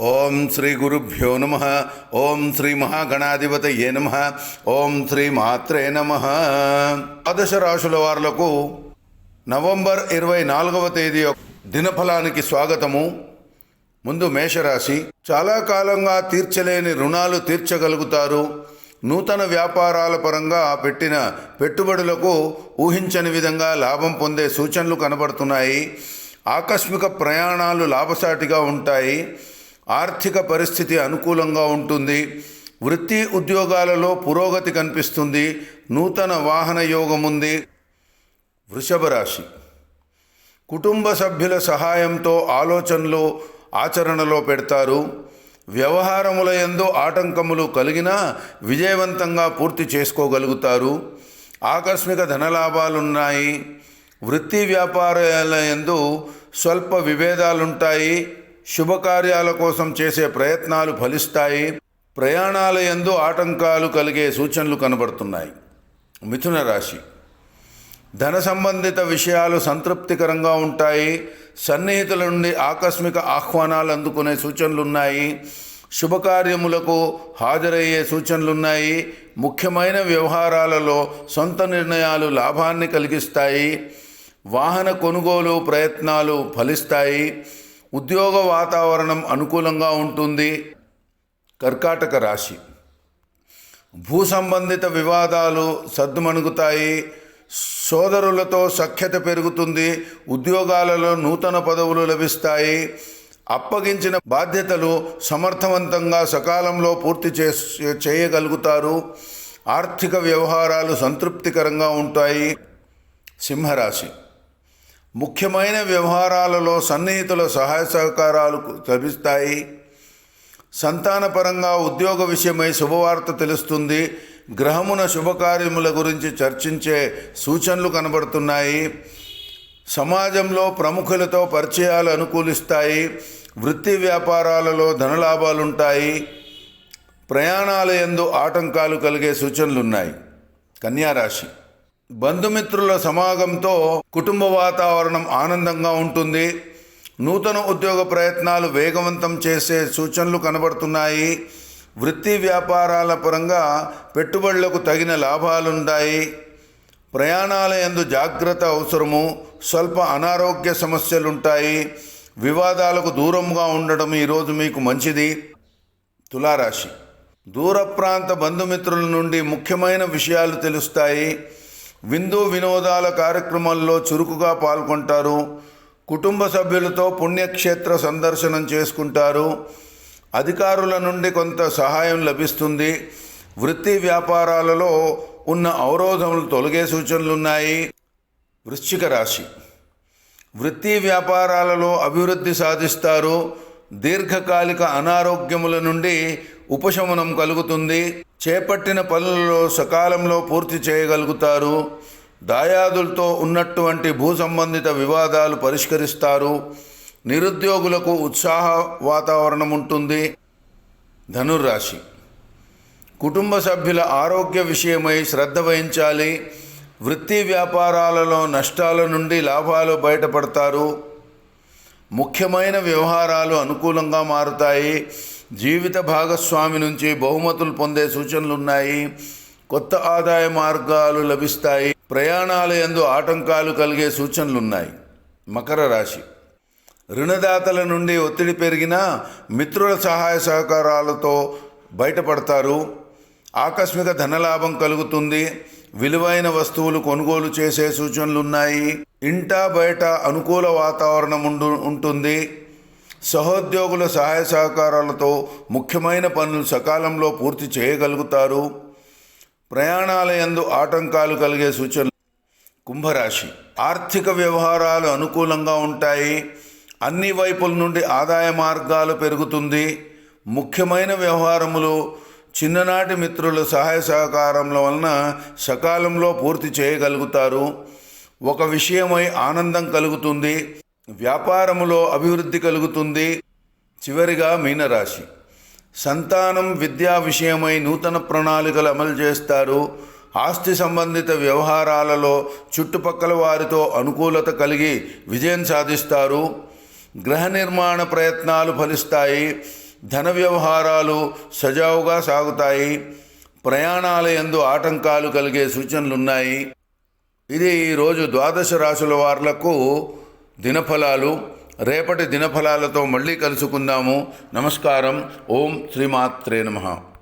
ఓం శ్రీ గురుభ్యో నమ. ఓం శ్రీ మహాగణాధిపతయే నమ. ఓం శ్రీ మాత్రే నమ. ద్వాదశ రాశుల వారులకు నవంబర్ ఇరవై నాలుగవ తేదీ దినఫలానికి స్వాగతము. ముందు మేషరాశి చాలా కాలంగా తీర్చలేని రుణాలు తీర్చగలుగుతారు. నూతన వ్యాపారాల పరంగా పెట్టిన పెట్టుబడులకు ఊహించని విధంగా లాభం పొందే సూచనలు కనబడుతున్నాయి. ఆకస్మిక ప్రయాణాలు లాభసాటిగా ఉంటాయి. ఆర్థిక పరిస్థితి అనుకూలంగా ఉంటుంది. వృత్తి ఉద్యోగాలలో పురోగతి కనిపిస్తుంది. నూతన వాహన యోగం ఉంది. వృషభ రాశి. కుటుంబ సభ్యుల సహాయంతో ఆలోచనలు ఆచరణలో పెడతారు. వ్యవహారముల యందు ఆటంకములు కలిగినా విజయవంతంగా పూర్తి చేసుకోగలుగుతారు. ఆకస్మిక ధనలాభాలున్నాయి. వృత్తి వ్యాపారాల యందు స్వల్ప విభేదాలుంటాయి. శుభకార్యాల కోసం చేసే ప్రయత్నాలు ఫలిస్తాయి. ప్రయాణాల ఎందు ఆటంకాలు కలిగే సూచనలు కనబడుతున్నాయి. మిథున రాశి. ధన సంబంధిత విషయాలు సంతృప్తికరంగా ఉంటాయి. సన్నిహితుల నుండి ఆకస్మిక ఆహ్వానాలు అందుకునే సూచనలు ఉన్నాయి శుభకార్యములకు హాజరయ్యే సూచనలున్నాయి. ముఖ్యమైన వ్యవహారాలలో సొంత నిర్ణయాలు లాభాన్ని కలిగిస్తాయి. వాహన కొనుగోలు ప్రయత్నాలు ఫలిస్తాయి. ఉద్యోగ వాతావరణం అనుకూలంగా ఉంటుంది. కర్కాటక రాశి. భూ సంబంధిత వివాదాలు సద్దుమణుగుతాయి. సోదరులతో సఖ్యత పెరుగుతుంది. ఉద్యోగాలలో నూతన పదవులు లభిస్తాయి. అప్పగించిన బాధ్యతలు సమర్థవంతంగా సకాలంలో పూర్తి చే చేయగలుగుతారు. ఆర్థిక వ్యవహారాలు సంతృప్తికరంగా ఉంటాయి. సింహరాశి. ముఖ్యమైన వ్యవహారాలలో సన్నిహితుల సహాయ సహకారాలు లభిస్తాయి. సంతానపరంగా ఉద్యోగ విషయమై శుభవార్త తెలుస్తుంది. గ్రహమున శుభకార్యముల గురించి చర్చించే సూచనలు కనబడుతున్నాయి. సమాజంలో ప్రముఖులతో పరిచయాలు అనుకూలిస్తాయి. వృత్తి వ్యాపారాలలో ధనలాభాలుంటాయి. ప్రయాణాల యందు ఆటంకాలు కలిగే సూచనలున్నాయి. కన్యారాశి బంధుమిత్రుల సమాగంతో కుటుంబ వాతావరణం ఆనందంగా ఉంటుంది. నూతన ఉద్యోగ ప్రయత్నాలు వేగవంతం చేసే సూచనలు కనబడుతున్నాయి. వృత్తి వ్యాపారాల పరంగా పెట్టుబడులకు తగిన లాభాలుంటాయి. ప్రయాణాల యందు జాగ్రత్త అవసరము. స్వల్ప అనారోగ్య సమస్యలుంటాయి. వివాదాలకు దూరంగా ఉండడం ఈరోజు మీకు మంచిది. తులారాశి. దూర ప్రాంత బంధుమిత్రుల నుండి ముఖ్యమైన విషయాలు తెలుస్తాయి. విందు వినోదాల కార్యక్రమాల్లో చురుకుగా పాల్గొంటారు. కుటుంబ సభ్యులతో పుణ్యక్షేత్ర సందర్శనం చేసుకుంటారు. అధికారుల నుండి కొంత సహాయం లభిస్తుంది. వృత్తి వ్యాపారాలలో ఉన్న అవరోధములు తొలగే సూచనలున్నాయి. వృశ్చిక రాశి. వృత్తి వ్యాపారాలలో అభివృద్ధి సాధిస్తారు. దీర్ఘకాలిక అనారోగ్యముల నుండి ఉపశమనం కలుగుతుంది. చేపట్టిన పనులలో సకాలంలో పూర్తి చేయగలుగుతారు. దాయాదులతో ఉన్నటువంటి భూ సంబంధిత వివాదాలు పరిష్కరిస్తారు. నిరుద్యోగులకు ఉత్సాహ వాతావరణం ఉంటుంది. ధనుర్రాశి. కుటుంబ సభ్యుల ఆరోగ్య విషయమై శ్రద్ధ వహించాలి. వృత్తి వ్యాపారాలలో నష్టాల నుండి లాభాలు బయటపడతారు. ముఖ్యమైన వ్యవహారాలు అనుకూలంగా మారుతాయి. జీవిత భాగస్వామి నుంచి బహుమతులు పొందే సూచనలు ఉన్నాయి కొత్త ఆదాయ మార్గాలు లభిస్తాయి. ప్రయాణాల ఎందు ఆటంకాలు కలిగే సూచనలు ఉన్నాయి మకర రాశి. రుణదాతల నుండి ఒత్తిడి పెరిగినా మిత్రుల సహాయ సహకారాలతో బయటపడతారు. ఆకస్మిక ధనలాభం కలుగుతుంది. విలువైన వస్తువులు కొనుగోలు చేసే సూచనలు ఉన్నాయి ఇంటా బయట అనుకూల వాతావరణం ఉండు ఉంటుంది. సహోద్యోగుల సహాయ సహకారాలతో ముఖ్యమైన పనులు సకాలంలో పూర్తి చేయగలుగుతారు. ప్రయాణాలయందు ఆటంకాలు కలిగే సూచనలు. కుంభరాశి. ఆర్థిక వ్యవహారాలు అనుకూలంగా ఉంటాయి. అన్ని వైపుల నుండి ఆదాయ మార్గాలు పెరుగుతుంది. ముఖ్యమైన వ్యవహారములు చిన్ననాటి మిత్రుల సహాయ సహకారముల వలన సకాలంలో పూర్తి చేయగలుగుతారు. ఒక విషయమై ఆనందం కలుగుతుంది. వ్యాపారములో అభివృద్ధి కలుగుతుంది. చివరిగా మీనరాశి. సంతానం విద్యా విషయమై నూతన ప్రణాళికలు అమలు చేస్తారు. ఆస్తి సంబంధిత వ్యవహారాలలో చుట్టుపక్కల వారితో అనుకూలత కలిగి విజయం సాధిస్తారు. గ్రహ నిర్మాణ ప్రయత్నాలు ఫలిస్తాయి. ధన వ్యవహారాలు సజావుగా సాగుతాయి. ప్రయాణాల ఎందు ఆటంకాలు కలిగే సూచనలు ఉన్నాయి ఇది ఈరోజు ద్వాదశ రాశుల వార్లకు దినఫలాలు. రేపటి దినఫలాలతో మళ్ళీ కలుసుకుందాము. నమస్కారం. ఓం శ్రీమాత్రే నమః.